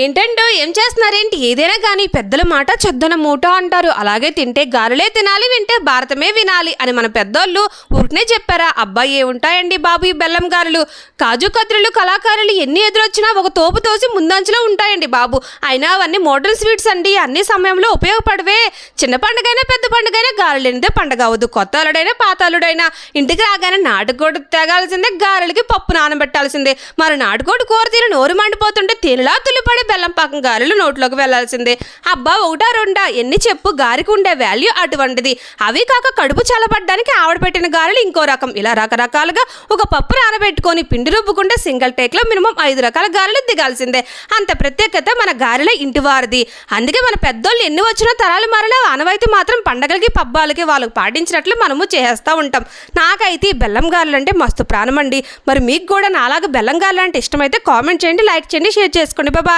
ఏంటంటో ఏం చేస్తున్నారేంటి? ఏదైనా కానీ పెద్దల మాట చెద్దన మూట అంటారు. అలాగే తింటే గారెలే తినాలి వింటే భారతమే వినాలి అని మన పెద్దోళ్ళు ఊరికనే చెప్పారా? అబ్బాయి ఏముంటాయండి బాబు ఈ బెల్లం గారెలు? కాజు కత్రులు కళాకారులు ఎన్ని ఎదురొచ్చినా ఒక తోపు తోసి ముందంచులో ఉంటాయండి బాబు. అయినా అవన్నీ మోడర్న్ స్వీట్స్ అండి. అన్ని సమయంలో ఉపయోగపడవే. చిన్న పండుగైనా పెద్ద పండుగైనా గారెలు లేనిదే పండగ అవ్వదు. కొత్త అల్లుడైనా పాత అల్లుడైనా. ఇంటికి రాగానే నాటుకోడు తేగాల్సిందే గారెలకి పప్పు నానబెట్టాల్సిందే. మరి నాటుకోడి కూర తీరు నోరు మండిపోతుంటే తినలా తుల్లిపడే బెల్లం పాకం గారెలు నోట్లోకి వెళ్ళాల్సిందే. అబ్బా ఒకటా రెండా? ఎన్ని చెప్పు గారికి ఉండే వాల్యూ అటువంటిది. అవి కాక కడుపు చల్లబడ్డానికి ఆవిడ పెట్టిన గారెలు ఇంకో రకం. ఇలా రకరకాలుగా ఒక పప్పు నానబెట్టుకొని పిండి రుబ్బుకుంటే సింగిల్ టేక్లో మినిమం ఐదు రకాల గారెలు దిగాల్సిందే. అంత ప్రత్యేకత మన గారెల ఇంటివారిది. అందుకే మన పెద్దోళ్ళు ఎన్ని వచ్చినా తరాలు మారినా ఆనవాయితీ మాత్రం పండగలకి పబ్బాలకి వాళ్ళకి పాటించినట్లు మనము చేస్తూ ఉంటాం. నాకైతే ఈ బెల్లం గారెలు అంటే మస్తు ప్రాణం అండి మరి మీకు కూడా నాలాగా బెల్లం గారెలు అంటే ఇష్టమైతే కామెంట్ చేయండి లైక్ చేయండి షేర్ చేసుకోండి. బాబా